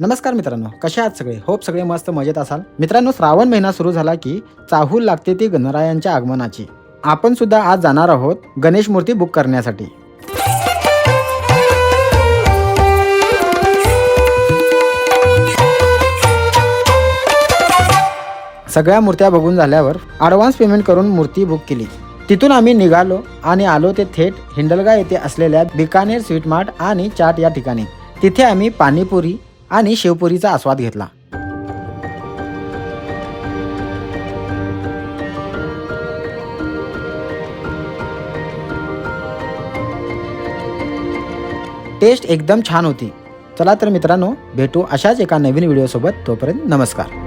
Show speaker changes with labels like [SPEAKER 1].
[SPEAKER 1] नमस्कार मित्रांनो कसे आहात सगळे? होप सगळे मस्त मजेत असाल. मित्रांनो श्रावण महिना सुरू झाला की चाहूल लागते ती गणरायांच्या आगमनाची. आपण सुद्धा आज जाणार आहोत गणेश मूर्ती बुक करण्यासाठी. सगळ्या मूर्त्या बघून झाल्यावर ॲडव्हान्स पेमेंट करून मूर्ती बुक केली. तिथून आम्ही निघालो आणि आलो ते थेट हिंडलगा येथे असलेल्या बिकानेर स्वीट मार्ट आणि चाट या ठिकाणी. तिथे आम्ही पाणीपुरी आणि शेवपुरीचा आस्वाद घेतला. टेस्ट एकदम छान होती. चला तर मित्रांनो भेटू अशाच एका नवीन व्हिडिओसोबत. तोपर्यंत नमस्कार.